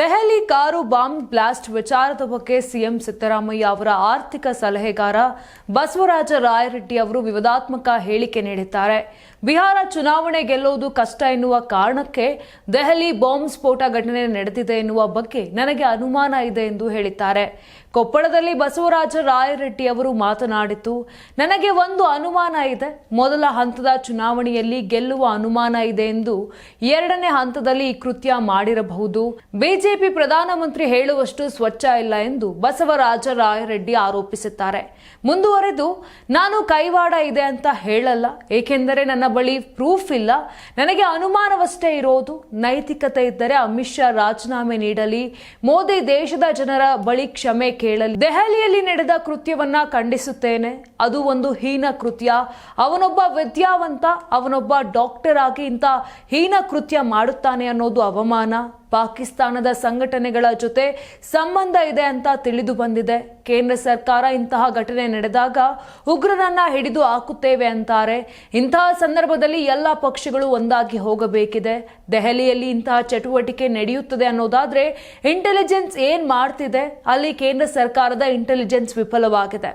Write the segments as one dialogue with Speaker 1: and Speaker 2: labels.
Speaker 1: Delhi car bomb blast ವಿಚಾರದ ಬಗ್ಗೆ CM Siddaramaiah ಅವರ ಆರ್ಥಿಕ ಸಲಹೆಗಾರ ಬಸವರಾಜ ರಾಯರೆಡ್ಡಿ ಅವರು ವಿವಾದಾತ್ಮಕ ಹೇಳಿಕೆ ನೀಡಿದ್ದಾರೆ. ಬಿಹಾರ ಚುನಾವಣೆ ಗೆಲ್ಲುವುದು ಕಷ್ಟ ಎನ್ನುವ ಕಾರಣಕ್ಕೆ ದೆಹಲಿ ಬಾಂಬ್ ಸ್ಫೋಟ ಘಟನೆ ನಡೆದಿದೆ ಎನ್ನುವ ಬಗ್ಗೆ ನನಗೆ ಅನುಮಾನ ಇದೆ ಎಂದು ಹೇಳಿದ್ದಾರೆ. ಕೊಪ್ಪಳದಲ್ಲಿ ಬಸವರಾಜ ರಾಯರೆಡ್ಡಿ ಅವರು ಮಾತನಾಡಿದ್ದು, ನನಗೆ ಒಂದು ಅನುಮಾನ ಇದೆ. ಮೊದಲ ಹಂತದ ಚುನಾವಣೆಯಲ್ಲಿ ಗೆಲ್ಲುವ ಅನುಮಾನ ಇದೆ ಎಂದು ಎರಡನೇ ಹಂತದಲ್ಲಿ ಈ ಕೃತ್ಯ ಮಾಡಿರಬಹುದು. ಪ್ರಧಾನಮಂತ್ರಿ ಹೇಳುವಷ್ಟು ಸ್ವಚ್ಛ ಇಲ್ಲ ಎಂದು ಬಸವರಾಜ ರಾಯರೆಡ್ಡಿ ಆರೋಪಿಸುತ್ತಾರೆ ಮುಂದುವರೆದು, ನಾನು ಕೈವಾಡ ಇದೆ ಅಂತ ಹೇಳಲ್ಲ. ಏಕೆಂದರೆ ನನ್ನ ಬಳಿ ಪ್ರೂಫ್ ಇಲ್ಲ. ನನಗೆ ಅನುಮಾನವಷ್ಟೇ ಇರೋದು. ನೈತಿಕತೆ ಇದ್ದರೆ ಅಮಿತ್ ಶಾ ರಾಜೀನಾಮೆ ನೀಡಲಿ. ಮೋದಿ ದೇಶದ ಜನರ ಬಳಿ ಕ್ಷಮೆ ಕೇಳಲಿ. ದೆಹಲಿಯಲ್ಲಿ ನಡೆದ ಕೃತ್ಯವನ್ನ ಖಂಡಿಸುತ್ತೇನೆ. ಅದು ಒಂದು ಹೀನ ಕೃತ್ಯ. ಅವನೊಬ್ಬ ವಿದ್ಯಾವಂತ, ಅವನೊಬ್ಬ ಡಾಕ್ಟರ್ ಆಗಿ ಇಂಥ ಹೀನ ಕೃತ್ಯ ಮಾಡುತ್ತಾನೆ ಅನ್ನೋದು ಅವಮಾನ. ಪಾಕಿಸ್ತಾನದ ಸಂಘಟನೆಗಳ ಜೊತೆ ಸಂಬಂಧ ಇದೆ ಅಂತ ತಿಳಿದು ಬಂದಿದೆ. ಕೇಂದ್ರ ಸರ್ಕಾರ ಇಂತಹ ಘಟನೆ ನಡೆದಾಗ ಉಗ್ರರನ್ನ ಹಿಡಿದು ಹಾಕುತ್ತೇವೆ ಅಂತಾರೆ. ಇಂತಹ ಸಂದರ್ಭದಲ್ಲಿ ಎಲ್ಲ ಪಕ್ಷಗಳು ಒಂದಾಗಿ ಹೋಗಬೇಕಿದೆ. ದೆಹಲಿಯಲ್ಲಿ ಇಂತಹ ಚಟುವಟಿಕೆ ನಡೆಯುತ್ತದೆ ಅನ್ನೋದಾದ್ರೆ ಇಂಟೆಲಿಜೆನ್ಸ್ ಏನ್ ಮಾಡ್ತಿದೆ? ಅಲ್ಲಿ ಕೇಂದ್ರ ಸರ್ಕಾರದ ಇಂಟೆಲಿಜೆನ್ಸ್ ವಿಫಲವಾಗಿದೆ.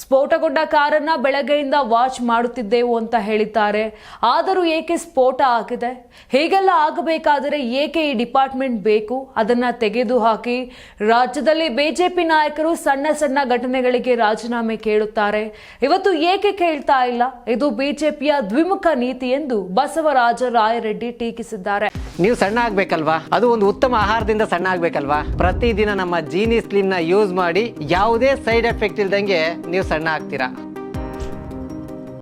Speaker 1: ಸ್ಫೋಟಗೊಂಡ ಕಾರನ್ನ ಬೆಳಗ್ಗೆಯಿಂದ ವಾಚ್ ಮಾಡುತ್ತಿದ್ದೆವು ಅಂತ ಹೇಳಿದ್ದಾರೆ. ಆದರೂ ಏಕೆ ಸ್ಫೋಟ ಆಗಿದೆ? ಹೀಗೆಲ್ಲ ಆಗಬೇಕಾದರೆ ಏಕೆ ಈ ಡಿಪಾರ್ಟ್ಮೆಂಟ್ ಬೇಕು? ಅದನ್ನ ತೆಗೆದು ಹಾಕಿ ರಾಜ್ಯದಲ್ಲಿ ಬಿಜೆಪಿ ನಾಯಕರು ಸಣ್ಣ ಸಣ್ಣ ಘಟನೆಗಳಿಗೆ ರಾಜೀನಾಮೆ ಕೇಳುತ್ತಾರೆ. ಇವತ್ತು ಏಕೆ ಕೇಳ್ತಾ ಇಲ್ಲ? ಇದು ಬಿಜೆಪಿಯ ದ್ವಿಮುಖ ನೀತಿ ಎಂದು ಬಸವರಾಜ ರಾಯರೆಡ್ಡಿ ಟೀಕಿಸಿದ್ದಾರೆ.
Speaker 2: ನೀವು ಸಣ್ಣ ಆಗ್ಬೇಕಲ್ವಾ? ಅದು ಒಂದು ಉತ್ತಮ ಆಹಾರದಿಂದ ಸಣ್ಣ ಆಗ್ಬೇಕಲ್ವಾ? ಪ್ರತಿದಿನ ನಮ್ಮ ಜೀನಿ ಸ್ಲಿಮ್ನ ಯೂಸ್ ಮಾಡಿ ಯಾವುದೇ ಸೈಡ್ ಎಫೆಕ್ಟ್ ಇಲ್ದಂಗೆ ನೀವು ಸಣ್ಣ ಆಗ್ತೀರಾ?